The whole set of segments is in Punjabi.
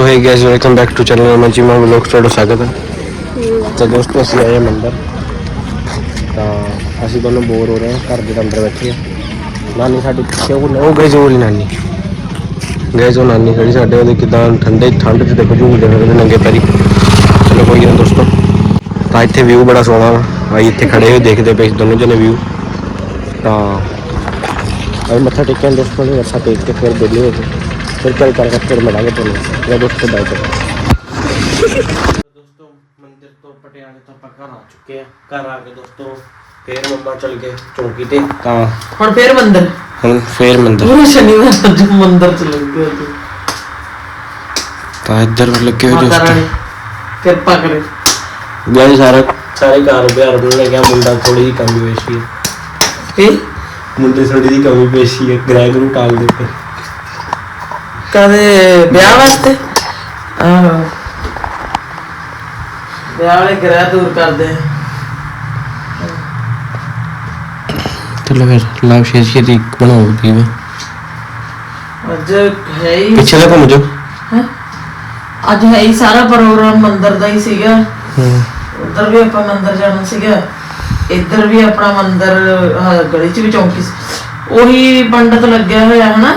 So hey guys, welcome back to channel Manjima vlog, ਤੁਹਾਡਾ ਸਵਾਗਤ ਹੈ। ਤਾਂ ਦੋਸਤੋ, ਅਸੀਂ ਆਏ ਹਾਂ ਮੰਦਰ। ਤਾਂ ਅਸੀਂ ਦੋਨੋਂ ਬੋਰ ਹੋ ਰਹੇ ਹਾਂ, ਘਰ ਦੇ ਅੰਦਰ ਬੈਠੇ ਹਾਂ। ਨਾਨੀ ਸਾਡੀ ਪਿੱਛੇ ਉਹ ਉਹ ਗਈ ਜੋ ਵਾਲੀ ਨਾਨੀ। ਗਏ ਜੋ ਨਾਨੀ ਖੜੀ ਸਾਡੇ ਉਹਦੇ ਕਿਦਾਂ ਠੰਡੇ ਠੰਡ ਚ ਦੇਖੋ ਝੂਲਦੇ ਫਿਰਦੇ ਨੰਗੇ ਪੈਰੀ। ਚਲੋ ਕੋਈ ਨਾ ਦੋਸਤੋ। ਤਾਂ ਇੱਥੇ ਵਿਊ ਬੜਾ ਸੋਹਣਾ ਵਾ। ਭਾਈ ਇੱਥੇ ਖੜੇ ਹੋਏ ਦੇਖਦੇ ਪਏ ਦੋਨੋਂ ਜਣੇ ਵਿਊ ਤਾਂ ਅਸੀਂ ਮੱਥਾ ਟੇਕਿਆ ਦੋਸਤੋ ਨੇ ਮੱਥਾ ਟੇਕ ਕੇ ਫਿਰ ਵਿਹਲੇ ਹੋ ਗਏ। ਫਿਰ ਕੱਲ ਕਰਕੇ ਫਿਰ ਮਿਲਾਂਗੇ ਤੁਹਾਨੂੰ। ਮੇਰਾ ਦੋਸਤੋ ਬਾਈ ਦੋਸਤੋ ਮੰਦਿਰ ਤੋਂ ਪਟਿਆਲੇ ਤੋਂ ਆਪਾਂ ਘਰ ਆ ਚੁੱਕੇ ਆ। ਘਰ ਆ ਕੇ ਦੋਸਤੋ ਫੇਰ ਮੰਮਾ ਚਲ ਗਏ ਚੌਂਕੀ ਤੇ। ਤਾਂ ਹੁਣ ਫੇਰ ਮੰਦਰ? ਹੁਣ ਫੇਰ ਮੰਦਿਰ। ਪੂਰੇ ਸ਼ਨੀਵਾਰ ਅੱਜ ਮੰਦਰ ਚ ਲੱਗੇ ਅੱਜ ਤਾਂ ਇੱਧਰ ਲੱਗੇ ਹੋਏ ਮਾਤਾ ਰਾਣੀ ਦੋਸਤੋ ਕਿਰਪਾ ਕਰੇ। ਗਏ ਸਾਰੇ। ਸਾਰੇ ਘਰ ਬਿਹਾਰ ਨੂੰ ਲੈ ਗਿਆ ਮੁੰਡਾ ਥੋੜੀ ਜਿਹੀ ਕਮੀ ਪੇਸ਼ੀ ਹੈ ਇਹ ਮੁੰਡੇ ਥੋੜੀ ਜਿਹੀ ਕਮੀ ਪੇਸ਼ੀ ਹੈ ਗ੍ਰਹਿ ਨੂੰ ਟਾਲ ਦੇ ਫਿਰ ਕਦੇ ਵਿਆਹ ਵਾਸਤੇ? ਆਹੋ। ਵਿਆਹ ਵਾਲੇ ਗ੍ਰਹਿ ਦੂਰ ਕਰਦੇ। ਚਲੋ ਫਿਰ ਸ਼ੇਰ ਇੱਕ ਬਣਾਓ ਦੀ ਵਾ। ਅੱਜ ਹੈ ਹੀ ਪਿੱਛੇ ਦਾ ਘੁੰਮ ਜਾਓ। ਹੈਂ? ਅੱਜ ਹੈ ਹੀ ਸਾਰਾ ਪ੍ਰੋਗਰਾਮ ਮੰਦਰ ਦਾ ਹੀ ਸੀਗਾ। ਹੂੰ। ਉਧਰ ਵੀ ਆਪਾਂ ਮੰਦਰ ਜਾਣਾ ਸੀਗਾ। ਇੱਧਰ ਵੀ ਆਪਣਾ ਮੰਦਰ ਆਹ ਗਲੀ ਚ ਵੀ ਚੌਂਕੀ ਸੀ। ਉਹੀ ਪੰਡਤ ਲੱਗਿਆ ਹੋਇਆ ਹਨਾ?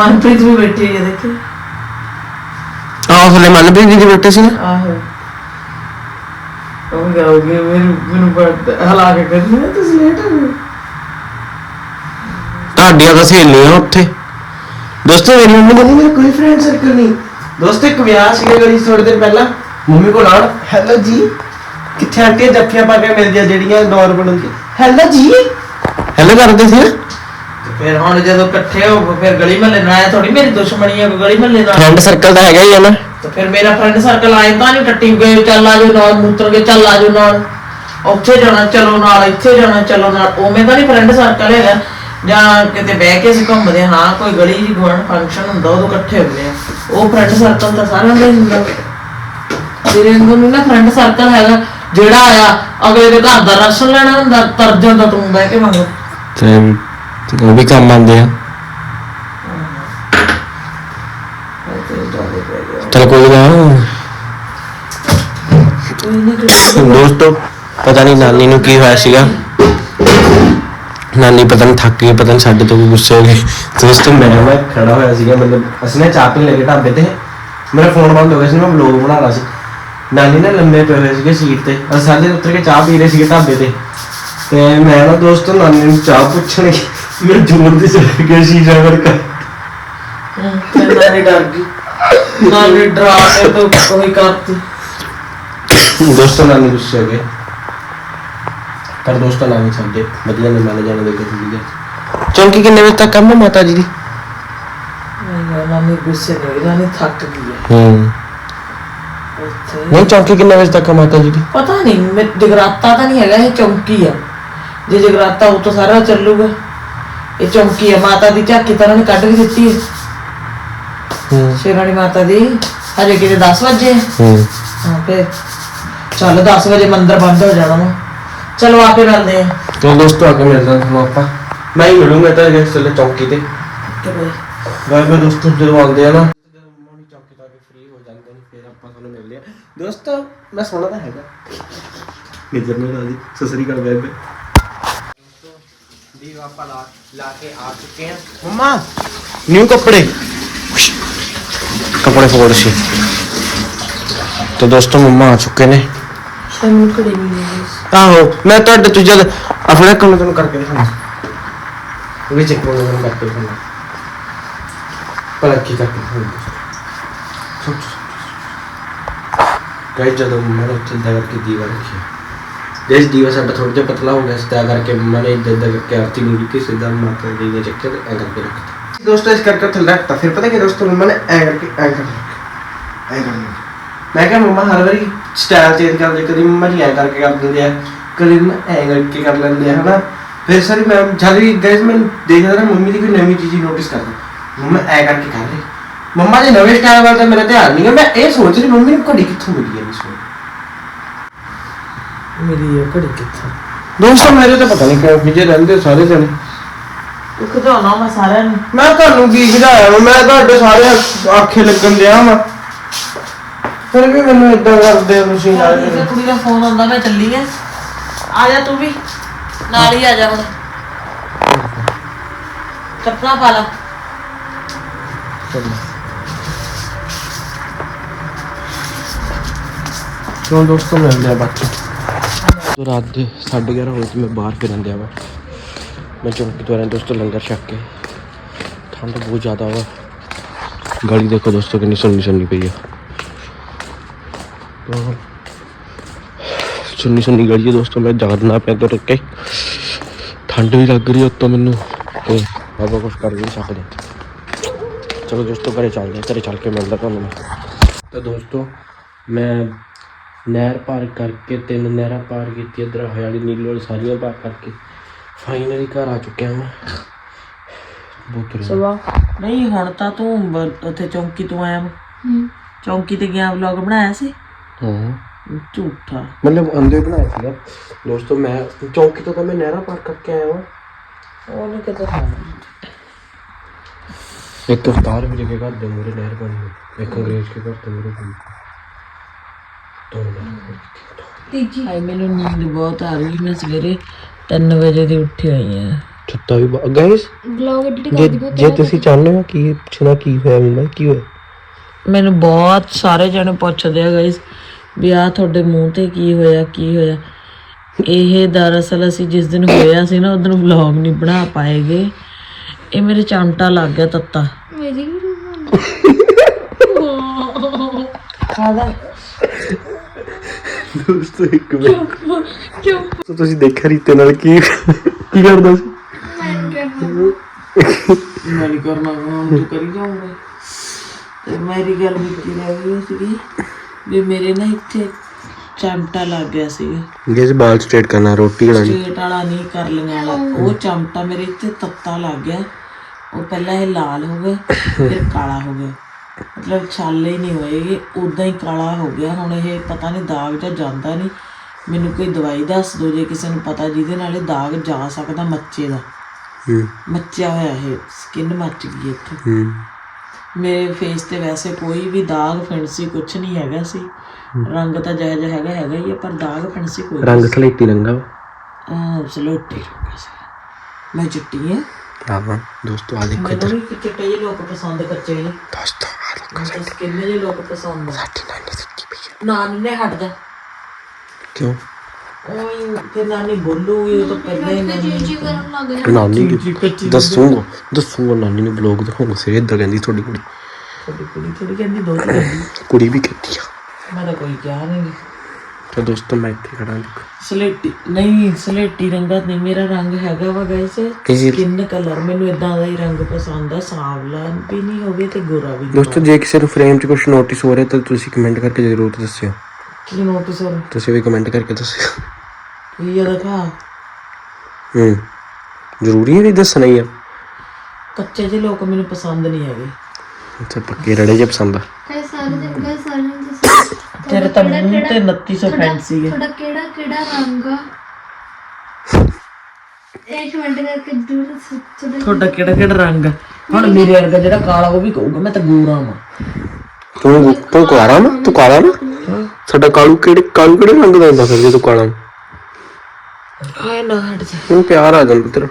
ਮਨਪ੍ਰੀਤ ਵੀ ਬੈਠੀ ਹੈ ਦੇਖੀ। ਆਹ ਥੱਲੇ ਮਨਪ੍ਰੀਤ ਜੀ ਬੈਠੇ ਸੀ ਨਾ। ਆਹੋ। ਉਹ ਗਾਉਗੇ ਮੈਨੂੰ ਮੈਨੂੰ ਬੜਾ ਹਲਾ ਕੇ ਕਹਿੰਦੀ ਮੈਂ ਤੁਸੀਂ ਲੇਟ ਹੋ ਗਏ। ਤੁਹਾਡੀਆਂ ਤਾਂ ਸਹੇਲੀਆਂ ਉੱਥੇ। ਦੋਸਤੋ ਮੇਰੀ ਮੰਮੀ ਕਹਿੰਦੀ ਮੇਰਾ ਕੋਈ ਫਰੈਂਡ ਸਰਕਲ ਨਹੀਂ। ਦੋਸਤੋ ਇੱਕ ਵਿਆਹ ਸੀਗਾ ਗਲੀ 'ਚ ਥੋੜੇ ਦਿਨ ਪਹਿਲਾਂ। ਮੰਮੀ ਕੋਲ ਆਣ ਹੈਲੋ ਜੀ। ਕਿੱਥੇ ਆਂਟੀਆਂ ਜੱਫੀਆਂ ਪਾ ਕੇ ਮਿਲਦੀਆਂ ਜਿਹੜੀਆਂ ਨਾਰਮਲ ਹੁੰਦੀਆਂ। ਹੈਲੋ ਜੀ? ਹੈਲੋ ਕਰਦੇ ਸੀ ਨਾ। ਤੇ ਫਿਰ ਹੁਣ ਜਦੋਂ ਇਕੱਠੇ ਹੋ ਫਿਰ ਗਲੀ ਮਹੱਲੇ ਨਾਲ ਆਇਆ ਥੋੜੀ ਮੇਰੀ ਦੁਸ਼ਮਣੀ ਹੈ ਕੋਈ ਗਲੀ ਮਹੱਲੇ ਨਾਲ ਫਰੈਂਡ ਸਰਕਲ ਤਾਂ ਹੈਗਾ ਹੀ ਆ ਨਾ। ਤੇ ਫਿਰ ਮੇਰਾ ਫਰੈਂਡ ਸਰਕਲ ਆਏ ਤਾਂ ਨਹੀਂ ਟੱਟੀ ਗਏ ਚੱਲ ਆ ਜਾਓ ਨਾਲ ਮੂਤਰ ਕੇ ਚੱਲ ਆ ਜਾਓ ਨਾਲ। ਉੱਥੇ ਜਾਣਾ ਚਲੋ ਨਾਲ ਇੱਥੇ ਜਾਣਾ ਚਲੋ ਨਾਲ। ਉਵੇਂ ਤਾਂ ਨਹੀਂ ਫਰੈਂਡ ਸਰਕਲ ਹੈਗਾ। ਜਾਂ ਕਿਤੇ ਬਹਿ ਕੇ ਅਸੀਂ ਘੁੰਮਦੇ ਹਾਂ ਹਾਂ ਕੋਈ ਗਲੀ ਜੀ ਗੁਆਂਢ ਫੰਕਸ਼ਨ ਹੁੰਦਾ ਉਦੋਂ ਇਕੱਠੇ ਹੁੰਦੇ ਆ। ਉਹ ਫਰੈਂਡ ਸਰਕਲ ਤਾਂ ਸਾਰਿਆਂ ਦਾ ਹੀ ਹੁੰਦਾ। ਤੇਰੇ ਵਾਂਗੂ ਨੀ ਨਾ ਫਰੈਂਡ ਸਰਕਲ ਹੈਗਾ ਜਿਹੜਾ ਆਇਆ ਅਗਲੇ ਦੇ ਘਰ ਦਾ ਰਾਸ਼ਨ ਲੈਣਾ ਹੁੰਦਾ ਤਰਜਨ ਦਾ ਤੂੰ ਬਹਿ ਕੇ ਮੰਗ। ਤੇ ਉਹ ਵੀ ਕੰਮ ਆਉਂਦੇ ਆ। ਚਲ ਕੋਈ ਨਾ। ਦੋਸਤੋ, ਪਤਾ ਨਹੀਂ ਨਾਨੀ ਨੂੰ ਕੀ ਹੋਇਆ ਸੀਗਾ। ਨਾਨੀ ਪਤਾ ਨਹੀਂ ਥੱਕ ਗਈ, ਪਤਾ ਨਹੀਂ ਸਾਡੇ ਤੋਂ ਗੁੱਸੇ ਹੋ ਗਈ ਦੋਸਤੋ, ਮੈਂ ਮੈਂ ਖੜਾ ਹੋਇਆ ਸੀਗਾ, ਮਤਲਬ ਅਸੀਂ ਨਾ ਚਾਹ ਪੀਣ ਲੱਗੇ ਢਾਬੇ ਤੇ। ਮੇਰਾ ਫੋਨ ਬੰਦ ਹੋ ਗਿਆ ਸੀ, ਮੈਂ ਵਲੌਗ ਬਣਾ ਰਿਹਾ ਸੀ। ਨਾਨੀ ਨਾ ਲੰਮੇ ਪਏ ਹੋਏ ਸੀਗੇ ਸੀਟ ਤੇ। ਅਸੀਂ ਸਾਰੇ ਉੱਤਰ ਕੇ ਚਾਹ ਪੀ ਰਹੇ ਸੀਗੇ ਢਾਬੇ ਤੇ। ਤੇ ਮੈਂ ਨਾ ਦੋਸਤੋ, ਨਾਨੀ ਨੂੰ ਚਾਹ ਪੁੱਛਣ ਮੈਂ ਜ਼ੋਰ ਦੀ ਚੜ ਗਿਆ ਸ਼ੀਸ਼ਾ ਵਰਗਾ। ਤੇ ਨਾਨੀ ਡਰ ਗਈ। ਨਾਨੀ ਡਰਾ ਕੇ ਤੂੰ ਕੋਈ ਕਰਤੀ। ਦੋਸਤੋ ਨਾਨੀ ਗੁੱਸੇ ਗਏ ਪਰ ਦੋਸਤੋ ਨਾਨੀ ਸਾਡੇ ਵਧੀਆ ਨੇ ਮੰਨ ਜਾਣ ਦੇ ਕੇ ਚੌਂਕੀ ਕਿੰਨੇ ਵਜੇ ਤੱਕ ਕੰਮ ਆ ਮਾਤਾ ਜੀ ਦੀ? ਨਹੀਂ ਨਾਨੀ ਗੁੱਸੇ ਨਹੀਂ ਹੋਈ ਨਾਨੀ ਥੱਕ ਗਈ ਹੈ। ਹੂੰ ਉੱਥੇ ਨਹੀਂ ਚੌਂਕੀ ਕਿੰਨੇ ਵਜੇ ਤੱਕ ਆ ਮਾਤਾ ਜੀ ਦੀ? ਪਤਾ ਨਹੀਂ ਮੈਂ ਜਗਰਾਤਾ ਤਾਂ ਨਹੀਂ ਹੈਗਾ ਇਹ ਚੌਂਕੀ ਆ। ਜੇ ਜਗਰਾਤਾ ਉਹ ਤਾਂ ਸਾਰਾ ਚੱਲੂਗਾ। ਇਹ ਚੌਂਕੀ ਆ ਮਾਤਾ ਦੀ ਝਾਕੀ ਤਾਂ ਉਹਨਾਂ ਨੇ ਕੱਢ ਕੇ ਦਿੱਤੀ ਹੈ। ਹੂੰ। ਸ਼ੇਰਾਣੀ ਮਾਤਾ ਦੀ ਹਜੇ ਕਿਤੇ 10 ਵਜੇ ਆ। ਹੂੰ। ਹਾਂ ਫੇਰ ਚੱਲ 10 ਵਜੇ ਮੰਦਿਰ ਬੰਦ ਹੋ ਜਾਣਾ ਵਾ। ਚਲੋ ਆਪੇ ਮਿਲਦੇ ਆ। ਤੇ ਦੋਸਤੋ ਆ ਕੇ ਮਿਲਦਾ ਤੁਹਾਨੂੰ ਆਪਾਂ। ਮੈਂ ਹੀ ਮਿਲੂੰਗਾ ਤਾਂ ਜੇ ਚਲੇ ਚੌਂਕੀ ਤੇ। ਬਾਏ। ਬਾਏ ਦੋਸਤੋ ਜਦੋਂ ਆਉਂਦੇ ਆ ਨਾ। ਜਦੋਂ ਮੰਮਾ ਵੀ ਚੌਂਕੀ ਤੋਂ ਆ ਕੇ ਫ੍ਰੀ ਹੋ ਜਾਂਦੇ ਨੇ ਫਿਰ ਆਪਾਂ ਤੁਹਾਨੂੰ ਮਿਲਦੇ ਆ। ਦੋਸਤੋ ਮੈਂ ਸੋਹਣਾ ਤਾਂ ਹੈਗਾ। ਨਿਜਰ ਨਹੀਂ ਲਾਦੀ ਸਸਰੀ ਕਰ ਬੈਬੇ ਦੀ ਆਪਾਂ ਲਾ ਲਾ ਕੇ ਆ ਚੁੱਕੇ ਆ ਮੰਮਾ ਨਿਊ ਕੱਪੜੇ। ਕੱਪੜੇ ਫੋੜ ਸੀ। ਤੇ ਦੋਸਤੋ ਮੰਮਾ ਆ ਚੁੱਕੇ ਨੇ। ਸਾਨੂੰ ਘੜੀ ਮਿਲੀ ਆਹੋ ਮੈਂ ਤੁਹਾਡੇ ਤੋਂ ਜਦ ਆਪਣੇ ਕੰਮ ਤੁਹਾਨੂੰ ਕਰਕੇ ਦਿਖਾਉਣਾ ਉਹ ਵੀ ਚੈੱਕ ਕਰਨਾ ਤੁਹਾਨੂੰ ਕਰਕੇ ਦਿਖਾਉਣਾ। ਭਲਾ ਕੀ ਕਰਕੇ ਦਿਖਾਉਣਾ ਗਾਇਸ ਜਦੋਂ ਨੇ ਉੱਥੇ ਏਦਾਂ ਕਰਕੇ ਦੀਵਾ ਰੱਖੀ ਗਾਇਸ ਦੀਵਾ ਸਾਡਾ ਥੋੜਾ ਜਿਹਾ ਪਤਲਾ ਹੋ ਗਿਆ ਸੀ, ਤਾਂ ਕਰਕੇ ਮੰਮਾ ਨੇ ਇੱਦਾਂ ਇੱਦਾਂ ਕਰਕੇ ਆਰਤੀ ਨੂੰ ਕੀਤੀ ਸਿੱਧਾ ਮਾਤਾ ਜੀ ਨੇ ਚੱਕਿਆ ਤੇ ਐਂ ਕਰਕੇ ਰੱਖਤਾ। ਦੋਸਤੋ, ਇਸ ਕਰਕੇ ਥੱਲੇ ਰੱਖਤਾ ਫਿਰ ਪਤਾ ਕੀ ਦੋਸਤੋ ਮੰਮਾ ਨੇ ਐਂ ਕਰਕੇ, ਐਂ ਕਰ ਐਂ ਕਰ ਮੈਂ ਕਿਹਾ, ਮੰਮਾ, ਹਰ ਵਾਰੀ ਸਟਾਈਲ ਚੇਂਜ ਕਰਦੇ ਕਦੀ ਮੰਮਾ ਜੀ ਐਂ ਕਰਕੇ ਕਰ ਦਿੰਦੇ ਆ, ਕਦੀ ਮੰਮਾ ਐਂ ਕਰਕੇ ਕਰ ਲੈਂਦੇ ਆ, ਹਨਾ? ਫਿਰ ਸਾਰੀ ਮੈਂ ਜਦ ਵੀ ਗਾਇਸ ਮੈਂ ਦੇਖਦਾ ਨਾ ਮੰਮੀ ਦੀ ਕੋਈ ਨਵੀਂ ਚੀਜ਼ ਨੋਟਿਸ ਕਰਦਾ। ਮੰਮਾ, ਐਂ ਕਰਕੇ ਕਰ ਰਹੀ। ਮੰਮਾ ਦੇ ਨਵੇਂ ਸਟਾਈਲ ਵੱਲ ਤਾਂ ਮੇਰਾ ਧਿਆਨ ਨਹੀਂ ਹੈ ਮੈਂ ਇਹ ਸੋਚ ਰਹੀ, ਮੰਮੀ ਨੂੰ ਘੜੀ ਕਿੱਥੋਂ ਮਿਲੀ ਹੈ ਇਸ ਮੇਰੀ ਇਹ ਘੜੀ ਕਿੱਥੇ? ਦੋਸਤੋ ਮੇਰੇ ਤਾਂ ਪਤਾ ਨਹੀਂ ਕਿਉਂ ਵਿਜੇ ਰਹਿੰਦੇ ਸਾਰੇ ਜਣੇ। ਤੂੰ ਖਿਡਾਉਣਾ ਮੈਂ ਸਾਰਿਆਂ ਨੂੰ। ਮੈਂ ਤੁਹਾਨੂੰ ਕੀ ਖਿਡਾਇਆ ਵਾ? ਮੈਂ ਤੁਹਾਡੇ ਸਾਰੇ ਆਖੇ ਲੱਗਣ ਦਿਆ ਵਾ। ਫਿਰ ਵੀ ਮੈਨੂੰ ਇਦਾਂ ਕਰਦੇ ਹੋ ਤੁਸੀਂ ਯਾਰ। ਇਹ ਕੁੜੀ ਦਾ ਫੋਨ ਆਉਂਦਾ ਮੈਂ ਚੱਲੀ ਆ। ਆ ਜਾ ਤੂੰ ਵੀ ਨਾਲ ਹੀ ਆ ਜਾ ਹੁਣ। ਚੱਪਲਾਂ ਪਾ ਲਾ। ਚਲੋ ਦੋਸਤੋ ਮਿਲਦੇ ਆ ਬਾਕੀ। ਤੋ ਰਾਤ ਦੇ 11:30 ਵਜੇ ਤੇ ਮੈਂ ਬਾਹਰ ਫਿਰਨ ਦਿਆ ਵਾ। ਮੈਂ ਚੌਂਕੀ ਤੋਂ ਆਇਆ ਦੋਸਤੋ ਲੰਗਰ ਛਕ ਕੇ। ਠੰਡ ਬਹੁਤ ਜ਼ਿਆਦਾ ਵਾ। ਗਲੀ ਦੇਖੋ ਦੋਸਤੋ ਕਿੰਨੀ ਸੁੰਨੀ ਸੁੰਨੀ ਪਈ ਆ। ਤੋ ਸੁੰਨੀ ਸੁੰਨੀ ਗਲੀ ਹੈ ਦੋਸਤੋ, ਮੈਂ ਜਾਗਣਾ ਪਿਆ ਤੋਂ ਰੁੱਕ ਕੇ। ਠੰਡ ਵੀ ਲੱਗ ਰਹੀ ਹੈ ਉੱਤੋਂ ਮੈਨੂੰ। ਤੇ ਆਪਾਂ ਕੁਝ ਕਰ ਵੀ ਨਹੀਂ ਸਕਦੇ। ਚਲੋ ਦੋਸਤੋ ਘਰੇ ਚੱਲਦੇ ਹਾਂ ਘਰੇ ਚੱਲ ਕੇ ਮਿਲਦਾ ਤੁਹਾਨੂੰ ਮੈਂ। ਤਾਂ ਦੋਸਤੋ, ਮੈਂ ਨਹਿਰ ਪਾਰ ਕਰਕੇ ਤਿੰਨ ਨਹਿਰਾਂ ਪਾਰ ਕੀਤੀ ਇਧਰ ਹਰਿਆਲੀ ਨੀਲੀ ਵਾਲੀ ਸਾਰੀਆਂ ਪਾਰ ਕਰਕੇ ਫਾਈਨਲੀ ਘਰ ਆ ਚੁੱਕਿਆ ਮੈਂ। ਬਹੁਤ ਰਿਹਾ ਨਹੀਂ ਹੁਣ ਤਾਂ ਤੂੰ ਬ- ਉੱਥੇ ਚੌਂਕੀ ਤੋਂ ਆਇਆ ਵਾ। ਚੌਂਕੀ ਤੇ ਗਿਆ ਵਲੌਗ ਬਣਾਇਆ ਸੀ? ਹਾਂ। ਝੂਠਾ। ਮਤਲਬ ਅੰਦੇ ਬਣਾਇਆ ਸੀਗਾ। ਦੋਸਤੋ ਮੈਂ ਚੌਂਕੀ ਤੋਂ ਤਾਂ ਮੈਂ ਨਹਿਰਾਂ ਪਾਰ ਕਰਕੇ ਆਇਆ ਵਾਂ। ਉਹਨੇ ਕਿਤੇ ਇੱਕ ਅਵਤਾਰ ਵੀ ਜਗੇ ਘਰ ਦੇ ਮੂਰੇ ਨਹਿਰ ਬਣੀ ਹੋਈ। ਇੱਕ ਅੰਗਰੇਜ਼ ਕੇ ਘਰ ਦੇ ਮੂਰੇ ਬਣੀ। ਦੋ ਹਾਏ ਮੈਨੂੰ ਨੀਂਦ ਬਹੁਤ ਆ ਰਹੀ ਮੈਂ ਸਵੇਰੇ 3 ਵਜੇ ਦੀ ਉੱਠੀ ਹੋਈ ਆ ਛੁੱਤਾ ਵੀ ਗਾਇਸ ਵਲੌਗ ਐਡਿਟ ਜੇ ਜੇ ਤੁਸੀਂ ਚਾਹੁੰਦੇ ਹੋ ਕਿ ਪੁੱਛਣਾ ਕੀ ਹੋਇਆ ਮੈਨੂੰ ਕੀ ਹੋਇਆ? ਮੈਨੂੰ ਬਹੁਤ ਸਾਰੇ ਜਣੇ ਪੁੱਛਦੇ ਆ ਗਾਇਸ ਵੀ ਆ ਤੁਹਾਡੇ ਮੂੰਹ ਤੇ ਕੀ ਹੋਇਆ ਕੀ ਹੋਇਆ? ਇਹ ਦਰਅਸਲ ਅਸੀਂ ਜਿਸ ਦਿਨ ਹੋਇਆ ਸੀ ਨਾ ਉਦੋਂ ਵਲੌਗ ਨਹੀਂ ਬਣਾ ਪਾਏਗੇ। ਇਹ ਮੇਰੇ ਚਮਟਾ ਲੱਗ ਗਿਆ ਤੱਤਾ। ਮੇਰੀ ਵੀ ਰੂਮ ਖਾਦਾ। ਦੋਸਤੋ ਇੱਕ ਮਿੰਟ। ਤੋ ਤੁਸੀਂ ਦੇਖਿਆ ਰੀਤੇ ਨਾਲ ਕੀ ਕੀ ਕਰਦਾ ਸੀ? ਮੈਂ ਨਹੀਂ ਕਰਨਾ। ਹੁਣ ਤੂੰ ਕਰੀ ਜਾਊਂਗਾ। ਤੇ ਮੇਰੀ ਗੱਲ ਵੀ ਕੀ ਰਹਿ ਗਈ ਸੀਗੀ ਵੀ ਮੇਰੇ ਨਾ ਇੱਥੇ ਚਮਟਾ ਲੱਗ ਗਿਆ ਸੀਗਾ। ਗੇਸ ਬਾਲ ਸਟ੍ਰੇਟ ਕਰਨਾ ਰੋਟੀ ਸਟੇਟ ਵਾਲਾ ਨਹੀਂ ਕਰ ਲਿਆ ਵਾਲਾ। ਉਹ ਚਮਟਾ ਮੇਰੇ ਇੱਥੇ ਤੱਤਾ ਲੱਗ ਗਿਆ। ਉਹ ਪਹਿਲਾਂ ਇਹ ਲਾਲ ਹੋ ਗਿਆ ਫਿਰ ਕਾਲਾ ਹੋ ਗਿਆ। ਮਤਲਬ ਛਾਲੇ ਹੀ ਨਹੀਂ ਹੋਏਗੇ ਉਦਾਂ ਹੀ ਕਾਲਾ ਹੋ ਗਿਆ। ਹੁਣ ਇਹ ਪਤਾ ਨਹੀਂ ਦਾਗ ਜਾਂ ਜਾਂਦਾ ਨਹੀਂ। ਮੈਨੂੰ ਕੋਈ ਦਵਾਈ ਦੱਸ ਦਿਓ ਜੇ ਕਿਸੇ ਨੂੰ ਪਤਾ ਜਿਹਦੇ ਨਾਲ ਇਹ ਦਾਗ ਜਾ ਸਕਦਾ ਮੱਚੇ ਦਾ। ਹੂੰ। ਮੱਚਿਆ ਹੋਇਆ ਇਹ ਸਕਿਨ ਮੱਚ ਗਈ ਇੱਥੇ। ਹੂੰ। ਮੇਰੇ ਫੇਸ ਤੇ ਵੈਸੇ ਕੋਈ ਵੀ ਦਾਗ ਫਿੰਸੀ ਕੁਝ ਨਹੀਂ ਹੈਗਾ ਸੀ। ਰੰਗ ਤਾਂ ਜਿਹਾ ਜਿਹਾ ਹੈਗਾ ਹੈਗਾ ਹੀ ਆ, ਪਰ ਦਾਗ ਫਿੰਸੀ ਕੋਈ ਰੰਗ ਸਲੇਟੀ ਰੰਗਾ ਵਾ। ਆ ਸਲੋਟੀ ਰੰਗ ਸੀ। ਮੈਂ ਚਿੱਟੀ ਆ ਆਵਾਂ ਦੋਸਤੋ ਆ ਦੇਖੋ ਮੈਨੂੰ ਵੀ ਚਿੱਟੇ ਜਿਹੇ ਲੋਕ ਪਸੰਦ ਕੱਚੇ ਨੇ। ਦੇਖੋ ਮੈਨੂੰ ਸਕਿਨ ਜਿਹੇ ਲੋਕ ਪਸੰਦ ਆ ਸਾਡੀ ਨਾਨੀ ਸੁੱਕੀ ਪਈ ਹੈ ਨਾਨੀ ਨੇ ਹਟ ਜਾ ਕਿਉਂ? ਓਏ ਤੇ ਨਾਨੀ ਬੋਲੂਗੀ ਉਹ ਤਾਂ ਪਹਿਲਾਂ ਹੀ ਨਾਨੀ ਜੀ ਕਰਨ ਲੱਗ ਜਾ ਨਾਨੀ ਦੀ ਦੱਸੂਗਾ ਦੱਸੂਗਾ ਨਾਨੀ ਨੂੰ ਬਲੌਗ ਦਿਖਾਉਂਗਾ ਸਿਰ ਇਦਾਂ ਕਹਿੰਦੀ ਤੁਹਾਡੀ ਕੁੜੀ। ਛੋਟੀ ਕੁੜੀ ਥੋੜੀ ਕਹਿੰਦੀ ਦੋ ਕਹਿੰਦੀ। ਕੁੜੀ ਵੀ ਕਹਿੰਦੀ ਆ? ਮੈਂ ਤਾਂ ਕੋਈ ਕਿਹਾ ਨਹੀਂ ਤੇ ਦੋਸਤੋ ਮੈਂ ਇੱਥੇ ਖੜਾ ਦੇਖੋ। ਸਲੇਟੀ ਨਹੀਂ ਸਲੇਟੀ ਰੰਗਾ ਨਹੀਂ ਮੇਰਾ ਰੰਗ ਹੈਗਾ ਵਾ ਗਾਇਸ ਇਹ ਸਕਿਨ ਕਲਰ ਮੈਨੂੰ ਇਦਾਂ ਦਾ ਹੀ ਰੰਗ ਪਸੰਦ ਆ ਸਾਵਲਾ ਵੀ ਨਹੀਂ ਹੋਵੇ ਤੇ ਗੋਰਾ ਵੀ ਨਹੀਂ ਦੋਸਤੋ ਜੇ ਕਿਸੇ ਨੂੰ ਫਰੇਮ 'ਚ ਕੁਝ ਨੋਟਿਸ ਹੋ ਰਿਹਾ ਤਾਂ ਤੁਸੀਂ ਕਮੈਂਟ ਕਰਕੇ ਜ਼ਰੂਰ ਦੱਸਿਓ। ਕੀ ਨੋਟਿਸ ਹੋ ਤੁਸੀਂ ਵੀ ਕਮੈਂਟ ਕਰਕੇ ਦੱਸਿਓ। ਕੀ ਆ ਦਿਖਾ ਹੂੰ ਜ਼ਰੂਰੀ ਹੈ ਵੀ ਦੱਸਣਾ ਹੀ ਆ। ਕੱਚੇ ਜਿਹੇ ਲੋਕ ਮੈਨੂੰ ਪਸੰਦ ਨਹੀਂ ਹੈਗੇ। ਅੱਛਾ ਪੱਕੇ ਰੜੇ ਜੇ ਪਸੰਦ ਆ। ਹੈ ਸਾਰੇ ਦੇ ਗਏ ਸਾਰੇ ਤੇਰੇ ਤਾਂ ਮੂੰਹ ਤੇ 2900 ਫੈਂਟ ਸੀਗੇ। ਤੁਹਾਡਾ ਕਿਹੜਾ ਕਿਹੜਾ ਰੰਗ ਆ? ਇੱਕ ਮਿੰਟ ਕਰਕੇ ਜਰੂਰ ਦੱਸੋ ਤੁਹਾਡਾ ਤੁਹਾਡਾ ਕਿਹੜਾ ਕਿਹੜਾ ਰੰਗ ਆ? ਹੁਣ ਮੇਰੇ ਵਰਗਾ ਜਿਹੜਾ ਕਾਲਾ ਉਹ ਵੀ ਕਹੂਗਾ ਮੈਂ ਤਾਂ ਗੋਰਾ ਵਾਂ। ਤੂੰ ਤੂੰ ਕਾਲਾ ਨਾ ਤੂੰ ਕਾਲਾ ਨਾ? ਸਾਡਾ ਕਾਲੂ ਕਿਹੜੇ ਕਾਲੂ ਕਿਹੜੇ ਰੰਗ ਦਾ ਹੁੰਦਾ ਫਿਰ ਜੇ ਤੂੰ ਕਾਲਾ? ਹਾਏ ਨਾ ਹਟ ਜਾ। ਤੂੰ ਪਿਆਰ ਆ ਜਾਂਦਾ ਤੇਰਾ।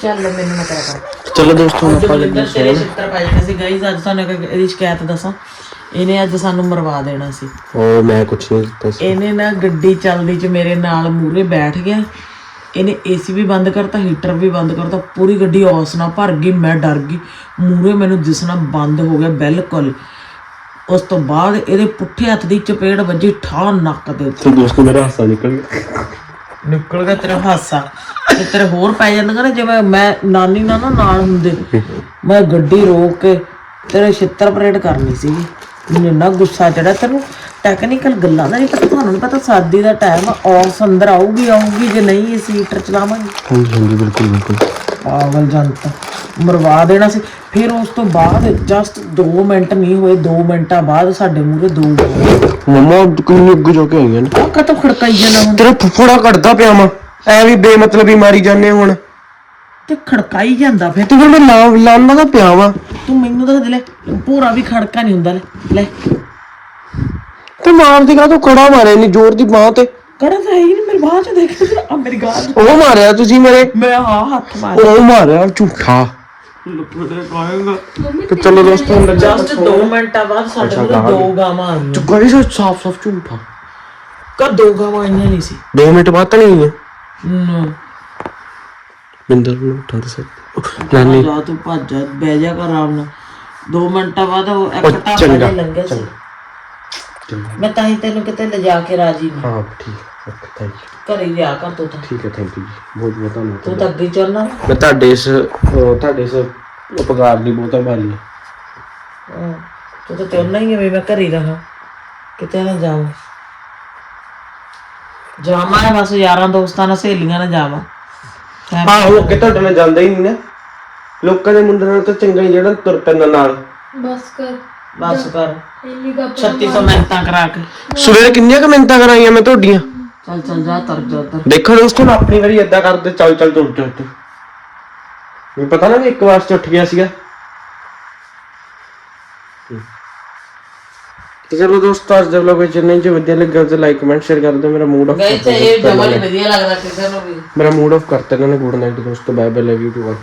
ਚੱਲ ਮੈਨੂੰ ਨਾ ਕਹਿ ਕਰ ਚਲੋ ਦੋਸਤੋ ਹੁਣ ਆਪਾਂ ਬਲਿੰਦਰ ਤੇਰੇ ਛਿੱਤਰ ਪੈ ਜਾਣੇ ਸੀ ਗਾਈਜ਼ ਅੱਜ ਸਾਨੂੰ ਇੱਕ ਇਹਦੀ ਸ਼ਿਕਾਇਤ ਦੱਸਾਂ। ਇਹਨੇ ਅੱਜ ਸਾਨੂੰ ਮਰਵਾ ਦੇਣਾ ਸੀ। ਉਹ ਮੈਂ ਕੁਛ ਨਹੀਂ ਦਿੱਤਾ ਸੀ। ਇਹਨੇ ਨਾ ਗੱਡੀ ਚੱਲਦੀ ਚ ਮੇਰੇ ਨਾਲ ਮੂਰੇ ਬੈਠ ਗਿਆ। ਇਹਨੇ ਏਸੀ ਵੀ ਬੰਦ ਕਰਤਾ ਹੀਟਰ ਵੀ ਬੰਦ ਕਰਤਾ ਪੂਰੀ ਗੱਡੀ ਔਸ ਨਾਲ ਭਰ ਗਈ ਮੈਂ ਡਰ ਗਈ। ਮੂਰੇ ਮੈਨੂੰ ਦਿਸਣਾ ਬੰਦ ਹੋ ਗਿਆ ਬਿਲਕੁਲ। ਉਸ ਤੋਂ ਬਾਅਦ ਇਹਦੇ ਪੁੱਠੇ ਹੱਥ ਦੀ ਚਪੇੜ ਵੱਜੀ ਠਾ ਨੱਕ ਦੇ ਉੱਤੇ। ਤੇ ਦੋਸਤੋ ਮੇਰਾ ਹਾਸਾ ਨਿਕਲ ਗਿਆ। ਨਿਕਲ ਗਿਆ ਤੇਰਾ ਹਾਸਾ। ਤੇ ਤੇਰੇ ਹੋਰ ਪੈ ਜਾਂਦਾ ਨਾ ਜਿਵੇਂ ਮੈਂ ਨਾਨੀ ਨਾਲ ਨਾ ਨਾਲ ਹੁੰਦੇ। ਮੈਂ ਗੱਡੀ ਰੋਕ ਕੇ ਤੇਰੇ ਛਿੱਤਰ ਪਰੇਡ ਕਰਨੀ ਸੀਗੀ। ਮੈਨੂੰ ਇੰਨਾ ਗੁੱਸਾ ਚੜਿਆ ਤੈਨੂੰ ਟੈਕਨੀਕਲ ਗੱਲਾਂ ਦਾ ਨਹੀਂ ਪਤਾ ਤੁਹਾਨੂੰ ਨਹੀਂ ਪਤਾ ਸਰਦੀ ਦਾ ਟਾਈਮ ਆ ਔਸ ਅੰਦਰ ਆਊਗੀ ਆਊਗੀ ਜੇ ਨਹੀਂ ਅਸੀਂ ਹੀਟਰ ਚਲਾਵਾਂਗੇ। ਹਾਂਜੀ ਹਾਂਜੀ ਬਿਲਕੁਲ ਬਿਲਕੁਲ। ਪਾਗਲ ਜਨਤਾ ਮਰਵਾ ਦੇਣਾ ਸੀ। ਫਿਰ ਉਸ ਤੋਂ ਬਾਅਦ ਜਸਟ 2 ਮਿੰਟ ਨਹੀਂ ਹੋਏ 2 ਮਿੰਟਾਂ ਬਾਅਦ ਸਾਡੇ ਮੂਹਰੇ ਦੋ ਮਮਾ ਕਿੰਨੀ ਅੱਗੇ ਜਾ ਕੇ ਆਈਆਂ ਨੇ। ਆ ਕਦੋਂ ਖੜਕਾਈ ਜਾਂਦਾ ਹੁਣ? ਤੇਰਾ ਫੁੱਫੜਾ ਕੱਢਦਾ ਪਿਆ ਵਾ। ਐ ਵੀ ਬੇਮਤਲਬੀ ਮਾਰੀ ਜਾਂਦੇ ਹੁਣ। ਤੇ ਖੜਕਾਈ ਜਾਂਦਾ ਫਿਰ। ਤੂੰ ਮੈਂ ਲਾ ਲਾਉਣਾ ਤਾਂ ਪਿਆ ਵਾ। ਤੂੰ ਮੈਨੂੰ ਤਾਂ ਦੇ ਲੈ। ਪੂਰਾ ਵੀ ਖੜਕਾ ਨਹੀਂ ਹੁੰਦਾ ਲੈ। ਲੈ। ਤੇ ਮਾਰਦੀ ਕਾ ਤੂੰ ਕੜਾ ਮਾਰਿਆ ਨਹੀਂ ਜ਼ੋਰ ਦੀ ਬਾਹ ਤੇ? ਕੜਾ ਤਾਂ ਹੈ ਹੀ ਨਹੀਂ ਮੇਰੇ ਬਾਹਾਂ ਚ ਦੇਖ। ਆ ਮੇਰੀ ਗਾਲ। ਉਹ ਮਾਰਿਆ ਤੁਸੀਂ ਮੇਰੇ? ਮੈਂ ਹਾਂ ਹੱਥ ਮਾਰ ਉਹ ਮਾਰਿਆ ਝੂਠਾ। ਤੇ ਚਲੋ ਦੋਸਤੋ ਜਸਟ 2 ਮਿੰਟਾਂ ਬਾਅਦ ਸਾਡੇ ਕੋਲ ਦੋ ਗਾਵਾਂ ਆਈਆਂ ਚੁੱਕਾ ਸੋ ਸਾਫ਼ ਸਾਫ਼ ਝੂਠਾ? ਕਾ ਦੋ ਗਾਵਾਂ ਆਈਆਂ ਨਹੀਂ ਸੀ। 2 ਮਿੰਟ ਬਾਅਦ ਤਾਂ ਨਹੀਂ ਹੈ ਨਾ। ਬਿੰਦਰ ਨੂੰ ਉਠਾ ਦੇ ਸਕ ਨਾਨੀ ਜਾ ਤੂੰ ਭੱਜ ਜਾ ਬਹਿ ਜਾ ਕਰ ਆਰਾਮ ਨਾਲ। 2 ਮਿੰਟਾਂ ਬਾਅਦ ਉਹ ਇੱਕ ਉਹ ਟਾਪਾ ਚੰਗਾ, ਜਿਹਾ ਲੰਘਿਆ ਸੀ। ਚੰਗਾ। ਮੈਂ ਤਾਂ ਹੀ ਤੈਨੂੰ ਕਿਤੇ ਲਿਜਾ ਕੇ ਰਾਜੀ ਨਹੀਂ। ਹਾਂ ਠੀਕ ਓਕੇ ਥੈਂਕ ਯੂ ਘਰੇ ਲਿਆ ਕਰ ਤੂੰ ਤਾਂ। ਠੀਕ ਹੈ ਥੈਂਕ ਯੂ ਬਹੁਤ ਬਹੁਤ ਧੰਨਵਾਦ ਤੂੰ ਤਾਂ ਅੱਗੇ ਚੱਲਣਾ ਮੈਂ ਤੁਹਾਡੇ ਇਸ ਅਹ, ਤੁਹਾਡੇ ਇਸ ਉਪਕਾਰ ਦੀ ਬਹੁਤ ਆਭਾਰੀ ਹਾਂ। ਹਾਂ, ਤੂੰ ਤਾਂ ਚਾਹੁੰਦਾ ਹੀ ਹੈ ਵੀ ਮੈਂ ਘਰੇ ਹੀ ਰਹਾਂ। ਕਿਤੇ ਨਾ ਜਾਵਾਂ। ਜਾਵਾਂ ਬਸ ਯਾਰਾਂ ਦੋਸਤਾਂ ਨਾਲ ਸਹੇਲੀਆਂ ਨਾਲ ਜਾਵਾਂ। ਫੈਮ- ਹਾਂ ਉਹ ਅੱਗੇ ਤੁਹਾਡੇ ਨਾਲ ਜਾਂਦਾ ਹੀ ਨਹੀਂ ਨਾ ਲੋਕਾਂ ਦੇ ਮੁੰਡਿਆਂ ਨਾਲ ਤਾਂ ਚੰਗਾ ਹੀ ਜਿਹੜਾ ਤੁਰ ਪੈਂਦਾ ਨਾਲ। ਬਸ ਕਰ। ਬਸ ਕਰ। ਇੰਨੀ ਗੱਪ 3600 ਮਿੰਟਾਂ ਕਰਾ ਕੇ। ਸਵੇਰੇ ਕਿੰਨੀਆਂ ਕਮੈਂਟਾਂ ਕਰਾਈਆਂ ਮੈਂ ਤੁਹਾਡੀਆਂ? ਚੱਲ ਚੱਲ ਜਾ ਤਰ ਜਾ ਉਧਰ। ਦੇਖੋ ਦੋਸਤੋ ਮੈਂ ਆਪਣੀ ਵਾਰੀ ਏਦਾਂ ਕਰਦੇ ਚੱਲ ਚੱਲ ਤੁਰ ਤੁਰ ਤੁਰ ਮੈਨੂੰ ਪਤਾ ਨਾ ਵੀ ਇੱਕ ਵਾਰ ਚ ਉੱਠ ਗਿਆ ਸੀਗਾ। ਤੇ ਚਲੋ ਦੋਸਤੋ ਅੱਜ ਦੇ ਵਲੋਗ ਵਿੱਚ ਨਹੀਂ ਜੇ ਵਧੀਆ ਲੱਗਾ ਤਾਂ ਲਾਈਕ ਕਮੈਂਟ ਸ਼ੇਅਰ ਕਰ ਦਿਓ। ਮੇਰਾ ਮੂਡ ਆਫ ਤੇ ਇਹ ਡਬਲ ਵਧੀਆ ਲੱਗਦਾ ਕਿਸੇ ਨੂੰ ਵੀ। ਮੇਰਾ ਮੂਡ ਆਫ ਕਰਤਾ ਇਹਨਾਂ ਨੇ ਗੁੱਡ ਨਾਈਟ ਦੋਸਤੋ। Bye bye love you to all